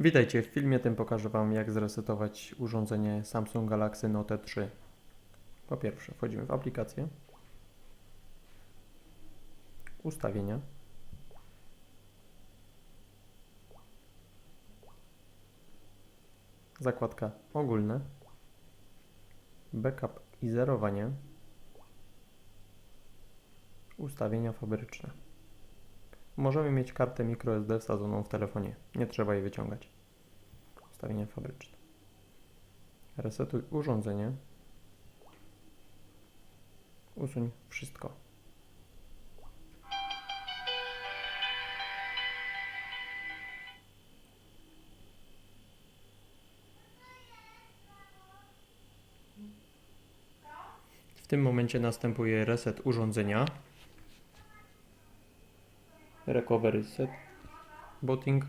Witajcie, w filmie tym pokażę Wam jak zresetować urządzenie Samsung Galaxy Note 3. Po pierwsze wchodzimy w aplikację, ustawienia, zakładka ogólne, backup i zerowanie, ustawienia fabryczne. Możemy mieć kartę microSD wsadzoną w telefonie. Nie trzeba jej wyciągać. Ustawienia fabryczne. Resetuj urządzenie. Usuń wszystko. W tym momencie następuje reset urządzenia. Recovery set. Booting.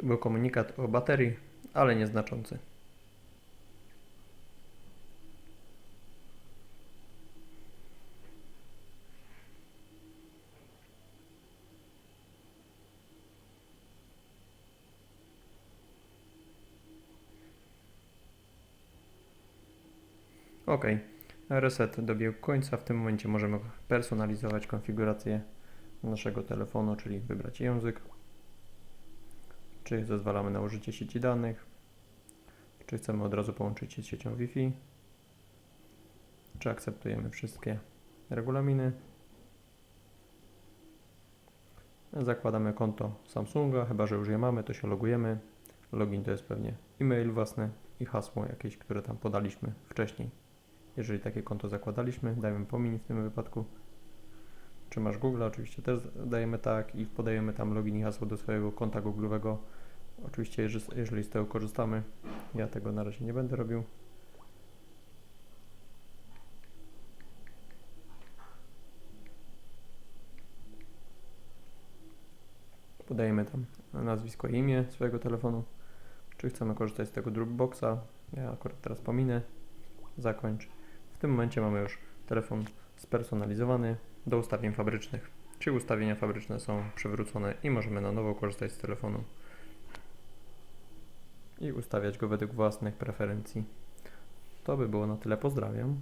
To był komunikat o baterii, ale nieznaczący. Ok, reset dobiegł końca. W tym momencie możemy personalizować konfigurację naszego telefonu, czyli wybrać język, czy zezwalamy na użycie sieci danych, czy chcemy od razu połączyć się z siecią Wi-Fi, czy akceptujemy wszystkie regulaminy. Zakładamy konto Samsunga, chyba że już je mamy, to się logujemy. Login to jest pewnie e-mail własny i hasło jakieś, które tam podaliśmy wcześniej. Jeżeli takie konto zakładaliśmy, dajemy pomiń w tym wypadku. Czy masz Google? Oczywiście też dajemy tak i podajemy tam login i hasło do swojego konta Google'owego. Oczywiście, jeżeli, z tego korzystamy, ja tego na razie nie będę robił. Podajemy tam nazwisko i imię swojego telefonu. Czy chcemy korzystać z tego Dropboxa? Ja akurat teraz pominę. Zakończ. W tym momencie mamy już telefon spersonalizowany do ustawień fabrycznych. Czy ustawienia fabryczne są przywrócone i możemy na nowo korzystać z telefonu i ustawiać go według własnych preferencji. To by było na tyle. Pozdrawiam.